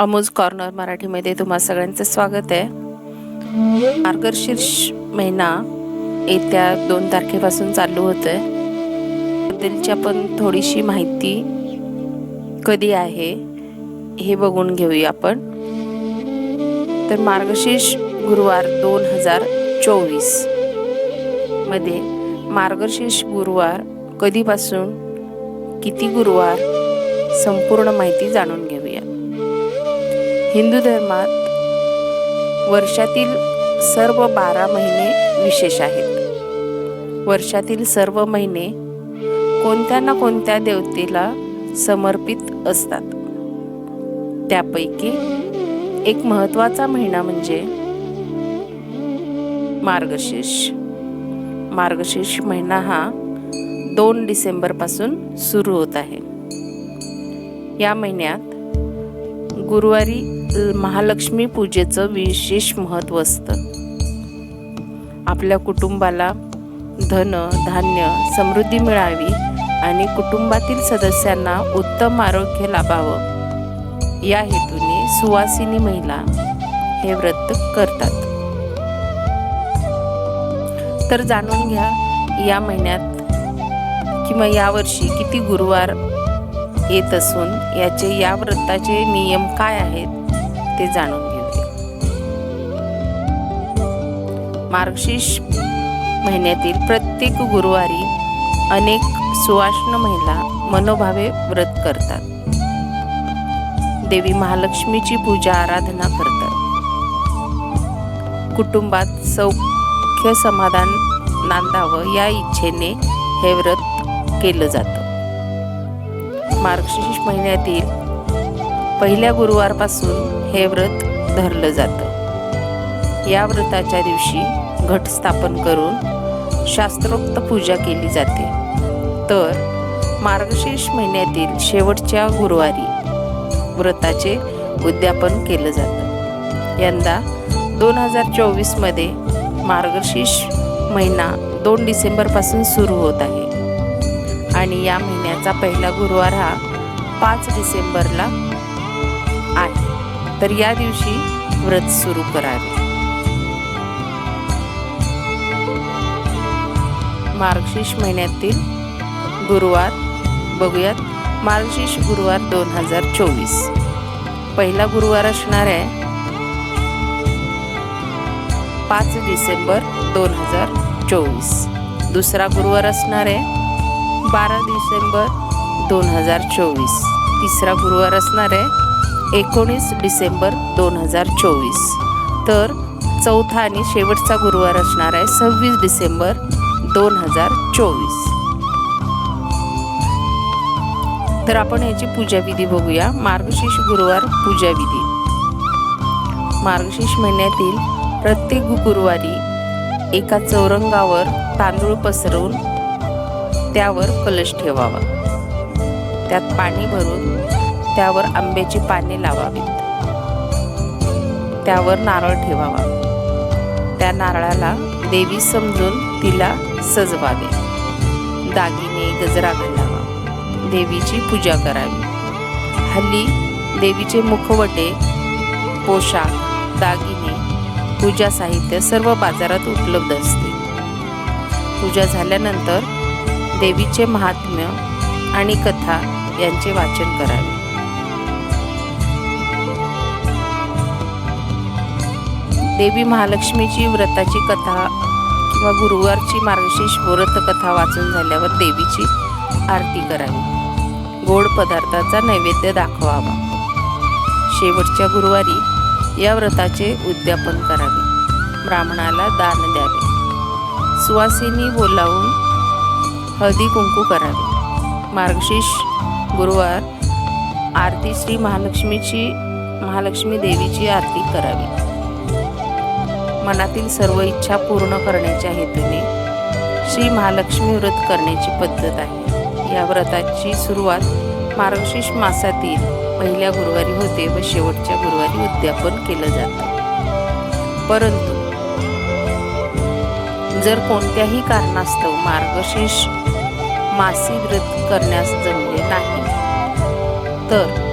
अमूज corner मराठीमध्ये तुम्हा सगळ्यांचं स्वागत आहे. मार्गशीर्ष महिना येत्या दोन तारखेपासून चालू होतोय. बद्दलची आपण थोडीशी माहिती कधी आहे हे बघून घेऊया आपण. तर मार्गशीर्ष गुरुवार दोन हजार चोवीसमध्ये मार्गशीर्ष गुरुवार कधीपासून किती गुरुवार संपूर्ण माहिती जाणून घेऊ. हिंदू धर्मात वर्षातील सर्व बारा महिने विशेष आहेत. वर्षातील सर्व महिने कोणत्या ना कोणत्या देवतेला समर्पित असतात. त्यापैकी एक महत्त्वाचा महिना म्हणजे मार्गशीर्ष. मार्गशीर्ष महिना हा दोन डिसेंबरपासून सुरू होत आहे. या महिन्यात गुरुवारी महालक्ष्मी पूजेचं विशेष महत्त्व असतं. आपल्या कुटुंबाला धन धान्य समृद्धी मिळावी आणि कुटुंबातील सदस्यांना उत्तम आरोग्य लाभावं. या हेतूने सुवासिनी महिला हे व्रत करतात. तर जाणून घ्या या महिन्यात किंवा यावर्षी किती गुरुवार येत असून याचे या व्रताचे नियम काय आहेत? ते जाणून घेऊया मार्गशीर्ष महिन्यातील प्रत्येक गुरुवारी अनेक सुवाष्ण महिला मनोभावे व्रत करतात. देवी महालक्ष्मीची पूजा आराधना करतात. कुटुंबात सौख्य समाधान नांदावं या इच्छेने हे व्रत केलं जातं. मार्गशीर्ष महिन्यातील पहिल्या गुरुवारपासून हे व्रत धरलं जातं. या व्रताच्या दिवशी घट स्थापन करून शास्त्रोक्त पूजा केली जाते. तर मार्गशीर्ष महिन्यातील शेवटच्या गुरुवारी व्रताचे उद्यापन केलं जातं. यंदा दोन हजार चोवीसमध्ये मार्गशीर्ष महिना दोन डिसेंबरपासून सुरू होत आहे. आणि या महिन्याचा पहिला गुरुवार हा पाच डिसेंबरला तर या दिवशी व्रत सुरू करावे. मार्गशीर्ष महिन्यातील गुरुवार बघूयात मार्गशीर्ष गुरुवार दोन हजार चोवीस. पहिला गुरुवार असणार आहे पाच डिसेंबर दोन हजार चोवीस. दुसरा गुरुवार असणार आहे बारा डिसेंबर दोन हजार चोवीस. तिसरा गुरुवार असणार आहे एकोणीस डिसेंबर दोन हजार चोवीस. तर चौथा आणि शेवटचा गुरुवार असणार आहे सव्वीस डिसेंबर दोन हजार चोवीस. तर आपण याची पूजाविधी बघूया. मार्गशीर्ष गुरुवार पूजाविधी. मार्गशीर्ष महिन्यातील प्रत्येक गुरुवारी एका चौरंगावर तांदूळ पसरवून त्यावर कलश ठेवावा. त्यात पाणी भरून त्यावर आंब्याची पाने लावावीत. त्यावर नारळ ठेवावा. त्या नारळाला देवी समजून तिला सजवावे. दागिने गजरा घालावा. देवीची पूजा करावी. हल्ली देवीचे मुखवटे पोशाख दागिने पूजा साहित्य सर्व बाजारात उपलब्ध असते. पूजा झाल्यानंतर देवीचे महात्म्य आणि कथा यांचे वाचन करावे. देवी महालक्ष्मीची व्रताची कथा किंवा गुरुवारची मार्गशीर्ष व्रत कथा वाचून झाल्यावर देवीची आरती करावी. गोड पदार्थाचा नैवेद्य दाखवावा. शेवटच्या गुरुवारी या व्रताचे उद्यापन करावे. ब्राह्मणाला दान द्यावे. सुवासिनी बोलावून हळदी कुंकू करावे. मार्गशीर्ष गुरुवार आरती श्री महालक्ष्मीची महालक्ष्मी देवीची आरती करावी. मनातील सर्व इच्छा पूर्ण करण्याच्या हेतूने श्री महालक्ष्मी व्रत करण्याची पद्धत आहे. या व्रताची सुरुवात मार्गशीर्ष मासातील पहिल्या गुरुवारी होते व शेवटच्या गुरुवारी उद्यापन केलं जातं. परंतु जर कोणत्याही कारणास्तव मार्गशीर्ष मासी व्रत करण्यास जमले नाही तर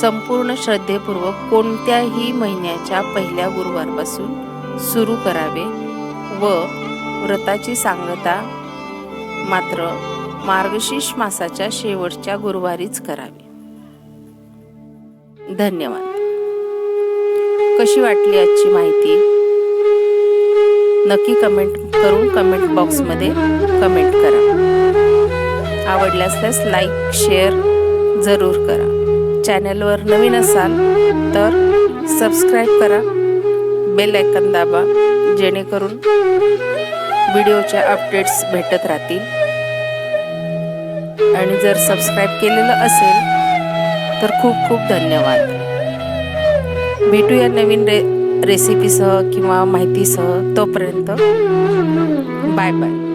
संपूर्ण श्रद्धेपूर्वक कोणत्याही महिन्याच्या पहिल्या गुरुवारपासून सुरू करावे व व्रताची सांगता मात्र मार्गशीर्ष मासाच्या शेवटच्या गुरुवारीच करावी. धन्यवाद. कशी वाटली आजची माहिती? नक्की कमेंट करून कमेंट बॉक्समध्ये कमेंट करा. आवडल्यास लाईक शेअर जरूर करा. चॅनलवर नवीन असाल तर सबस्क्राईब करा बेल आयकन दाबा जेणेकरून व्हिडिओच्या अपडेट्स भेटत राहतील. आणि जर सबस्क्राईब केलेलं असेल तर खूप खूप धन्यवाद. भेटूया नवीन रे रेसिपीसह किंवा माहितीसह तोपर्यंत. Bye bye.